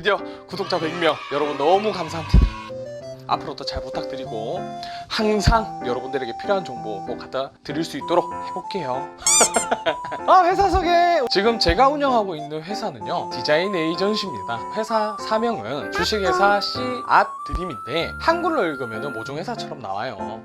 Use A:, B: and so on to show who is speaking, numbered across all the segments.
A: 드디어 구독자 100명 여러분 너무 감사합니다. 앞으로도 잘 부탁드리고 항상 여러분들에게 필요한 정보 꼭 갖다 드릴 수 있도록 해볼게요. 아 회사 소개! 지금 제가 운영하고 있는 회사는요 디자인 에이전시입니다. 회사 사명은 주식회사 씨앗 드림인데 한글로 읽으면 모종회사처럼 나와요.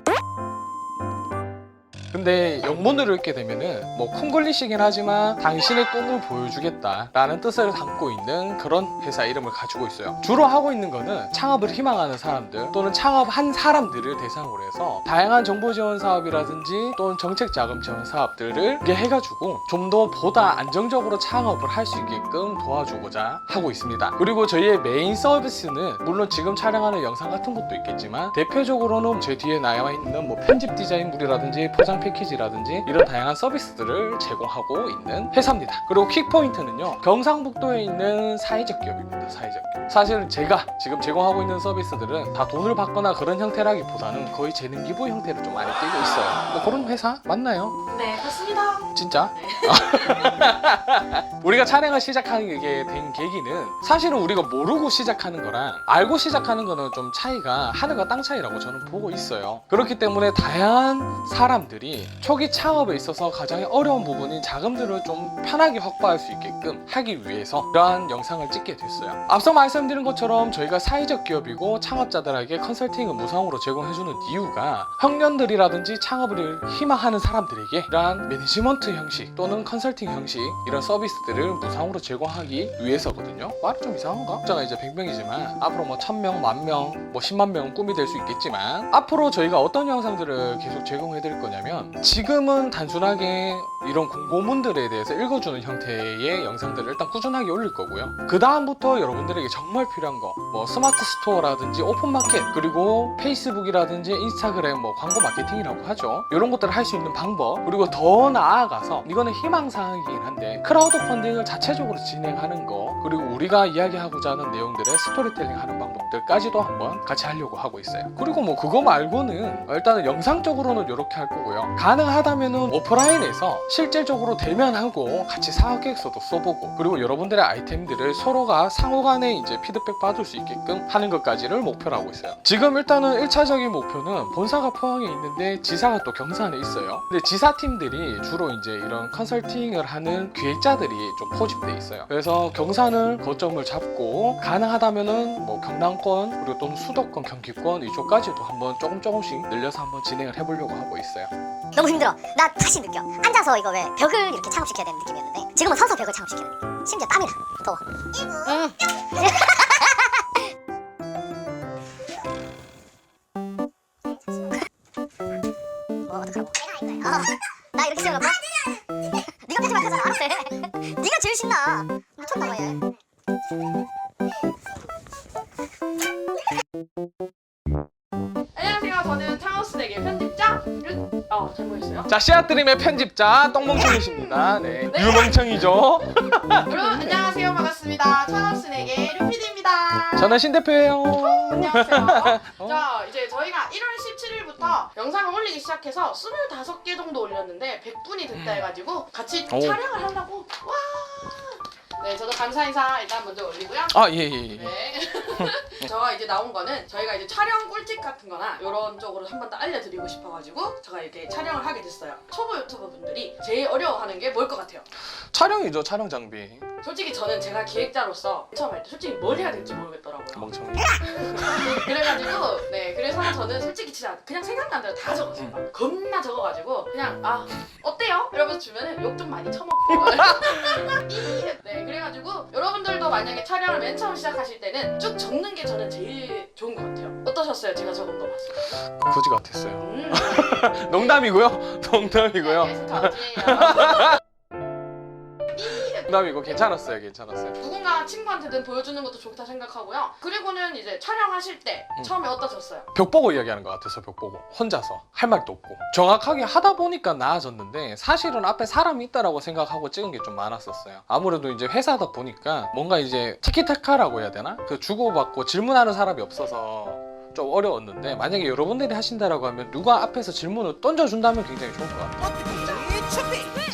A: 근데 영문으로 읽게 되면은 뭐 콩글리시긴 하지만 당신의 꿈을 보여주겠다 라는 뜻을 담고 있는 그런 회사 이름을 가지고 있어요. 주로 하고 있는 거는 창업을 희망하는 사람들 또는 창업한 사람들을 대상으로 해서 다양한 정보 지원 사업이라든지 또는 정책 자금 지원 사업들을 해가지고 좀 더 보다 안정적으로 창업을 할 수 있게끔 도와주고자 하고 있습니다. 그리고 저희의 메인 서비스는 물론 지금 촬영하는 영상 같은 것도 있겠지만 대표적으로는 제 뒤에 나와 있는 뭐 편집 디자인물이라든지 포장 패키지라든지 이런 다양한 서비스들을 제공하고 있는 회사입니다. 그리고 킥포인트는요 경상북도에 있는 사회적 기업입니다. 사회적 기업. 사실 제가 지금 제공하고 있는 서비스들은 다 돈을 받거나 그런 형태라기보다는 거의 재능 기부 형태를 좀 많이 띄고 있어요. 뭐 그런 회사 맞나요?
B: 네, 맞습니다.
A: 진짜? 우리가 촬영을 시작하게 된 계기는 사실은 우리가 모르고 시작하는 거랑 알고 시작하는 거는 좀 차이가 하늘과 땅 차이라고 저는 보고 있어요. 그렇기 때문에 다양한 사람들이 초기 창업에 있어서 가장 어려운 부분인 자금들을 좀 편하게 확보할 수 있게끔 하기 위해서 이러한 영상을 찍게 됐어요. 앞서 말씀드린 것처럼 저희가 사회적 기업이고 창업자들에게 컨설팅을 무상으로 제공해주는 이유가 청년들이라든지 창업을 희망하는 사람들에게 이러한 매니지먼트 형식 또는 컨설팅 형식 이런 서비스들을 무상으로 제공하기 위해서거든요. 말이 좀 이상한가? 숫자가 이제 100명이지만 앞으로 뭐 1000명, 만명, 뭐 10만 명은 꿈이 될 수 있겠지만 앞으로 저희가 어떤 영상들을 계속 제공해 드릴 거냐면 지금은 단순하게 이런 공고문들에 대해서 읽어주는 형태의 영상들을 일단 꾸준하게 올릴 거고요. 그 다음부터 여러분들에게 정말 필요한 거, 뭐 스마트 스토어라든지 오픈마켓 그리고 페이스북이라든지 인스타그램 뭐 광고 마케팅이라고 하죠. 이런 것들을 할 수 있는 방법 그리고 더 나아가 서 이거는 희망사항이긴 한데 크라우드 펀딩을 자체적으로 진행하는 거 그리고 우리가 이야기하고자 하는 내용들의 스토리텔링 하는 방법 들까지도 한번 같이 하려고 하고 있어요. 그리고 뭐 그거 말고는 일단은 영상적으로는 이렇게 할 거고요. 가능하다면은 오프라인에서 실질적으로 대면하고 같이 사업 계획서도 써보고 그리고 여러분들의 아이템들을 서로가 상호간에 이제 피드백 받을 수 있게끔 하는 것까지를 목표로 하고 있어요. 지금 일단은 1차적인 목표는 본사가 포항에 있는데 지사가 또 경산에 있어요. 근데 지사 팀들이 주로 이제 이런 컨설팅을 하는 기획자들이 좀 포집돼 있어요. 그래서 경산을 거점을 잡고 가능하다면은 뭐 경남 권 그리고 또는 수도권, 경기권 이쪽까지도 한번 조금 조금씩 늘려서 한번 진행을 해보려고 하고 있어요.
C: 너무 힘들어. 나 다시 느껴. 앉아서 이거 왜 벽을 이렇게 창업시켜야 되는 느낌이었는데 지금은 서서 벽을 창업시키는 느낌. 심지어 땀이 나. 더워. 응. 뭐 어떡하라고? 어, 나 이렇게 시원하다? 네가 편집할 거잖아. 알았어. 해. 네가 제일 신나. 미쳤나 봐 얘.
A: 자, 씨앗드림의 편집자 똥멍청이십니다. 네, 유멍청이죠.
B: 여러분 안녕하세요. 반갑습니다. 창업스에게 류피디입니다.
A: 저는 신 대표예요.
B: 안녕하세요.
A: 어.
B: 자, 이제 저희가 1월 17일부터 영상을 올리기 시작해서 25개 정도 올렸는데 100분이 됐다 해가지고 같이
A: 오.
B: 촬영을 하려고 와. 네, 저도 감사 인사 일단 먼저 올리고요.
A: 아, 예, 예, 예.
B: 네. 저가 이제 나온 거는 저희가 이제 촬영 꿀팁 같은 거나 이런 쪽으로 한 번 더 알려드리고 싶어가지고 제가 이렇게 촬영을 하게 됐어요. 초보 유튜버 분들이 제일 어려워하는 게 뭘 것 같아요?
A: 촬영이죠, 촬영 장비.
B: 솔직히 저는 제가 기획자로서 처음 할 때 솔직히 뭘 해야 될지 모르겠더라고요.
A: 멍청이.
B: 그래가지고 네 그래서 저는 솔직히 진짜 그냥 생각난 대로 다 적었어요. 막 겁나 적어가지고 그냥 아 어때요? 이러면서 주면은 욕 좀 많이 처먹고 이- 네 그래가지고 여러분들도 만약에 촬영을 맨 처음 시작하실 때는 쭉 적는 게 저는 제일 좋은 것 같아요. 어떠셨어요? 제가 적은 거 봤어요.
A: 거지 같았어요.
B: 음.
A: 농담이고요. 농담이고요.
B: 네, 저지예요.
A: 농담이고 괜찮았어요, 괜찮았어요.
B: 누군가 친구한테든 보여주는 것도 좋다 생각하고요. 그리고는 이제 촬영하실 때
A: 음.
B: 처음에 어떠셨어요?
A: 벽 보고 이야기하는 것 같아서 벽 보고 혼자서 할 말도 없고 정확하게 하다 보니까 나아졌는데 사실은 앞에 사람이 있다라고 생각하고 찍은 게 좀 많았었어요 아무래도 이제 회사다 보니까 뭔가 이제 티키타카라고 해야 되나 그 주고받고 질문하는 사람이 없어서 좀 어려웠는데 만약에 여러분들이 하신다라고 하면 누가 앞에서 질문을 던져준다면 굉장히 좋을 것 같아요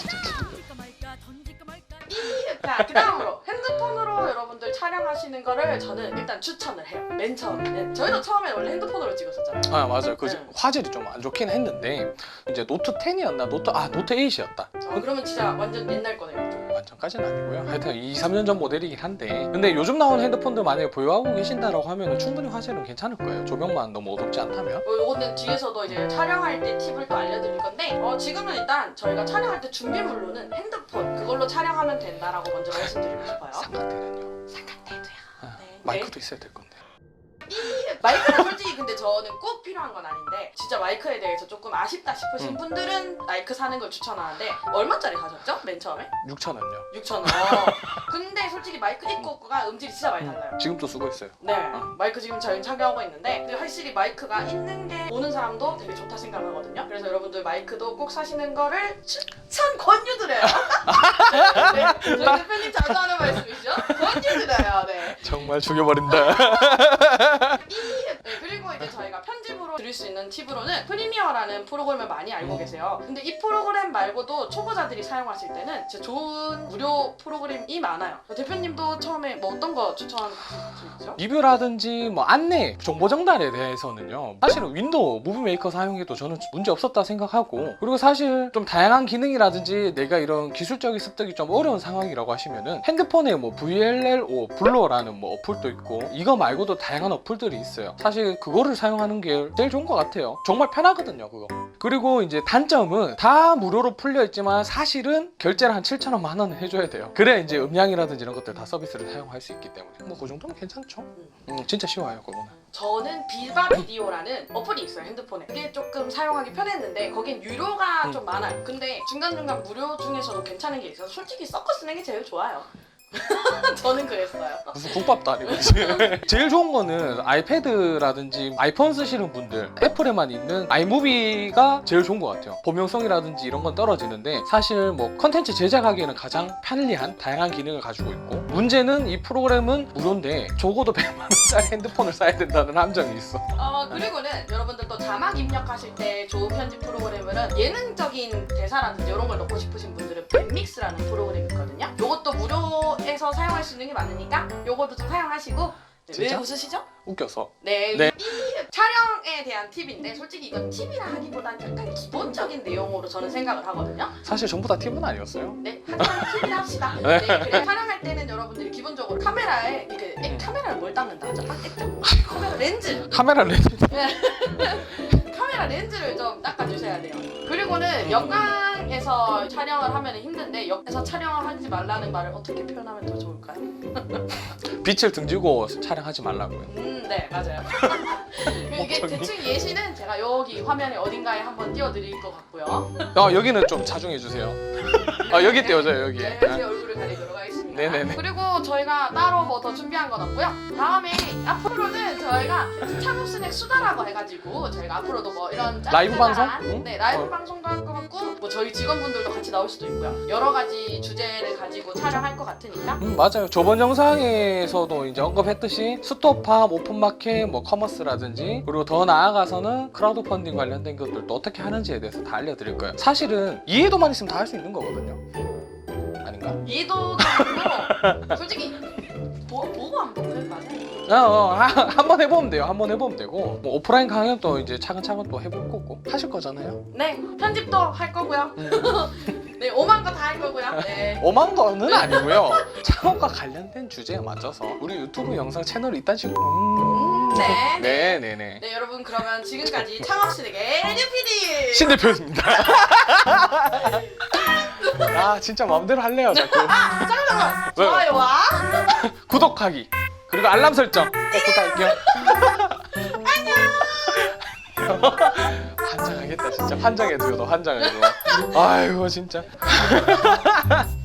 B: 자, 그 다음으로 핸드폰으로 여러분들 촬영하시는 거를 저는 일단 추천을 해요. 맨 처음에는 저희도 처음에 원래 핸드폰으로 찍었었잖아요.
A: 아 맞아요. 그
B: 네.
A: 화질이 좀 안 좋긴 했는데 이제 노트 10이었나 노트 아 노트 8이었다.
B: 아, 그러면 진짜 완전 옛날 거네요. 좀.
A: 완전까지는 아니고요. 하여튼 2, 3년 전 모델이긴 한데 근데 요즘 나온 핸드폰들 만약에 보유하고 계신다라고 하면 충분히 화질은 괜찮을 거예요. 조명만 너무 어둡지 않다면.
B: 어, 요거는 뒤에서도 이제 촬영할 때 팁을 또 알려드릴 어, 지금은 일단 저희가 촬영할 때 준비물로는 핸드폰 그걸로 촬영하면 된다라고 먼저 말씀드리고 싶어요.
A: 삼각대는요.
B: 삼각대도요.
A: 아,
B: 네.
A: 마이크도 있어야 될 건데.
B: 마이크는 솔직히 근데 저는 꼭 필요한 건 아닌데 진짜 마이크에 대해서 조금 아쉽다 싶으신
A: 음.
B: 분들은 마이크 사는 걸 추천하는데 얼마짜리 사셨죠? 맨 처음에?
A: 6천 원요.
B: 6,000원. 근데 솔직히 마이크 있고 없고가 음질이 진짜 많이 달라요.
A: 지금도 쓰고 있어요.
B: 네,
A: 어.
B: 마이크 지금 저희 착용하고 있는데 근데 확실히 마이크가 있는 게 보는 사람도 되게 좋다 생각하거든요. 그래서 여러분들 마이크도 꼭 사시는 거를 추천 권유드려요. 네, 저희 대표님 자주 하는 말씀이시죠?
A: 정말 죽여버린다.
B: 네, 그리고 이제 저희가 편집으로 드릴 수 있는 팁으로는 프리미어라는 프로그램을 많이 알고 계세요. 근데 이 프로그램 말고도 초보자들이 사용하실 때는 진짜 좋은 무료 프로그램이 많아요. 대표님도 처음에 뭐 어떤 거 추천하시죠?
A: 리뷰라든지 뭐 안내, 정보 전달에 대해서는요. 사실은 윈도우 무비 메이커 사용해도 저는 문제 없었다 생각하고 그리고 사실 좀 다양한 기능이라든지 내가 이런 기술적인 습득이 좀 어려운 상황이라고 하시면은 핸드폰에 뭐 VLLO 블로라는 뭐 어플도 있고 이거 말고도 다양한 어플들이 있어요. 사실 그거를 사용하는 게 제일 좋은 것 같아요. 정말 편하거든요, 그거. 그리고 이제 단점은 다 무료로 풀려 있지만 사실은 결제를 한 7천 원, 만원 해줘야 돼요. 그래야 이제 음량이라든지 이런 것들 다 서비스를 사용할 수 있기 때문에 뭐 그 정도면 괜찮죠. 음, 진짜 쉬워요, 그거는.
B: 저는 비바 비디오라는 어플이 있어요 핸드폰에 그게 조금 사용하기 편했는데 거긴 유료가
A: 음.
B: 좀 많아요 근데 중간중간 무료 중에서도 괜찮은 게 있어서 솔직히 쓰는 게 제일 좋아요 저는 그랬어요.
A: 무슨 국밥도 아니고 제일 좋은 거는 아이패드라든지 아이폰 쓰시는 분들 애플에만 있는 아이무비가 제일 좋은 것 같아요. 범용성이라든지 이런 건 떨어지는데 사실 뭐 컨텐츠 제작하기에는 가장 편리한 다양한 기능을 가지고 있고 문제는 이 프로그램은 무료인데 적어도 100만 원짜리 핸드폰을 사야 된다는 함정이 있어.
B: 어, 그리고는 여러분들 또 자막 입력하실 때 좋은 편집 프로그램은 예능적인 대사라든지 이런 걸 넣고 싶으신 분들은 밴믹스라는 프로그램이 있거든요. 요것도 무료 에서 사용할 수 있는 게 많으니까 요것도 좀 사용하시고 네, 왜
A: 진짜?
B: 웃으시죠?
A: 웃겨서
B: 네,
A: 네.
B: 이 촬영에 대한 팁인데 솔직히 이건 팁이라 하기보단 약간 기본적인 내용으로 저는 생각을 하거든요.
A: 사실 전부 다 팁은 아니었어요
B: 네, 하지만 팁이라 합시다.
A: 네.
B: 네, 그래 촬영할 때는 여러분들이 기본적으로 카메라에 이게 액-
A: 음.
B: 카메라를 뭘 닦는다 하죠? 아, 액- 카메라 렌즈,
A: 카메라 렌즈
B: 카메라 렌즈를 좀 닦아주셔야 돼요. 그리고는 역 광에서 촬영을 하면 힘든데 역에서 촬영을 하지 말라는 말을 어떻게 표현하면 더 좋을까요?
A: 빛을 등지고 촬영하지 말라고요
B: 음, 네, 맞아요. 이게
A: 목적이?
B: 대충 예시는 제가 여기 화면에 어딘가에 한번 띄워드릴 것 같고요.
A: 어, 여기는 좀 자중해 주세요 아 여기 띄워줘요 여기
B: 네, 제 얼굴을 가리도록 하겠습니다.
A: 네네네.
B: 그리고 저희가 따로 뭐 더 준비한 건 없고요. 다음에 앞으로는 저희가 창업 스낵 수다라고 해가지고 저희가 앞으로도 뭐 이런
A: 라이브 방송? 응?
B: 네 라이브
A: 어.
B: 방송도 할 것 같고 뭐 저희 직원분들도 같이 나올 수도 있고요. 여러 가지 주제를 가지고 촬영할 것 같으니까
A: 음, 맞아요. 저번 영상에서도 이제 언급했듯이 스토팝, 오픈마켓, 뭐 커머스라든지 그리고 더 나아가서는 크라우드 펀딩 관련된 것들도 어떻게 하는지에 대해서 다 알려드릴 거예요. 사실은 이해도만 있으면 다 할 수 있는 거거든요. 아닌가?
B: 이해도도 아니고 솔직히
A: 어, 어, 하- 한번 해보면 돼요. 한번 해보면 되고 뭐 오프라인 강연도 이제 차근차근 또 해볼 거고 하실 거잖아요.
B: 네 편집도 할 거고요.
A: 음.
B: 네 오만 거 다 할 거고요. 네.
A: 오만 거는 아니고요. 창업과 관련된 주제에 맞춰서 우리 유튜브 영상 채널이 있단 식으로. 음.
B: 네.
A: 네, 네, 네.
B: 네 여러분 그러면 지금까지 창업시댁의 류PD
A: 신 대표입니다. 아 진짜 마음대로 할래요 자꾸.
B: 잠깐만
A: 왜요?
B: 좋아요와
A: 구독하기 그리고 알람 설정 꼭 부탁할게요. 안녕. 환장하겠다 진짜 환장해줘요 너 환장해줘. 아이고 진짜.